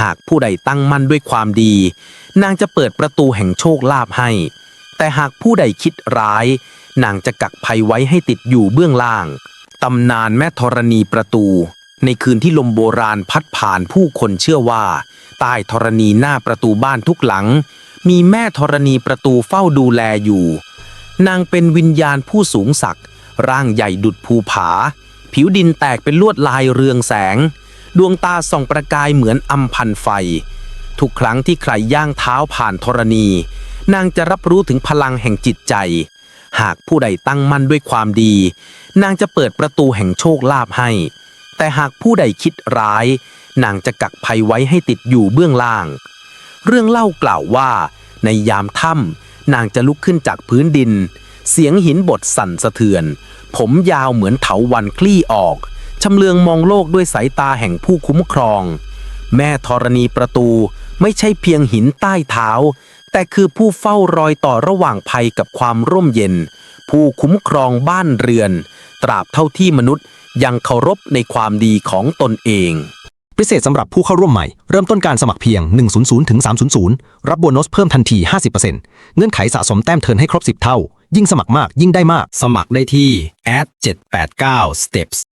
หากผู้ใดตั้งมั่นด้วยความดี นางจะเปิดประตูแห่งโชคลาภให้ แต่หากผู้ใดคิดร้าย นางจะกักภัยไว้ให้ติดอยู่เบื้องล่าง ตำนานแม่ธรณีประตู ในคืนที่ลมโบราณพัดผ่านผู้คนเชื่อว่า ใต้ธรณีหน้าประตูบ้านทุกหลัง มีแม่ธรณีประตูเฝ้าดูแลอยู่ นางเป็นวิญญาณผู้สูงศักดิ์ร่างใหญ่ดุดภูผา ผิวดินแตกเป็นลวดลายเรืองแสง ดวงตาส่องประกายเหมือนอำพันไฟ ทุกครั้งที่ใครย่างเท้าผ่านธรณี นางจะรับรู้ถึงพลังแห่งจิตใจ หากผู้ใดตั้งมั่นด้วยความดี นางจะเปิดประตูแห่งโชคลาภให้ แต่หากผู้ใดคิดร้าย นางจะกักภัยไว้ให้ติดอยู่เบื้องล่าง เรื่องเล่ากล่าวว่า ในยามถ้ำนางจะลุกขึ้นจากพื้นดิน เสียงหินบดสั่นสะเทือน ผมยาวเหมือนเถาวันคลี่ออก ชำเลืองมองโลกด้วยสายตาแห่งผู้คุ้มครอง แม่ธรณีประตูไม่ใช่เพียงหินใต้เท้า แต่คือผู้เฝ้ารอยต่อระหว่างภัยกับความร่มเย็น ผู้คุ้มครองบ้านเรือน ตราบเท่าที่มนุษย์ยังเคารพในความดีของตนเองพิเศษสำหรับผู้เข้าร่วมใหม่ เริ่มต้นการสมัครเพียง 100ถึง300 รับโบนัสเพิ่มทันที 50%เงื่อนไขสะสมแต้มเทิร์นให้ครบ 10 เท่า ยิ่งสมัครมากยิ่งได้มาก สมัครได้ที่ at 789 steps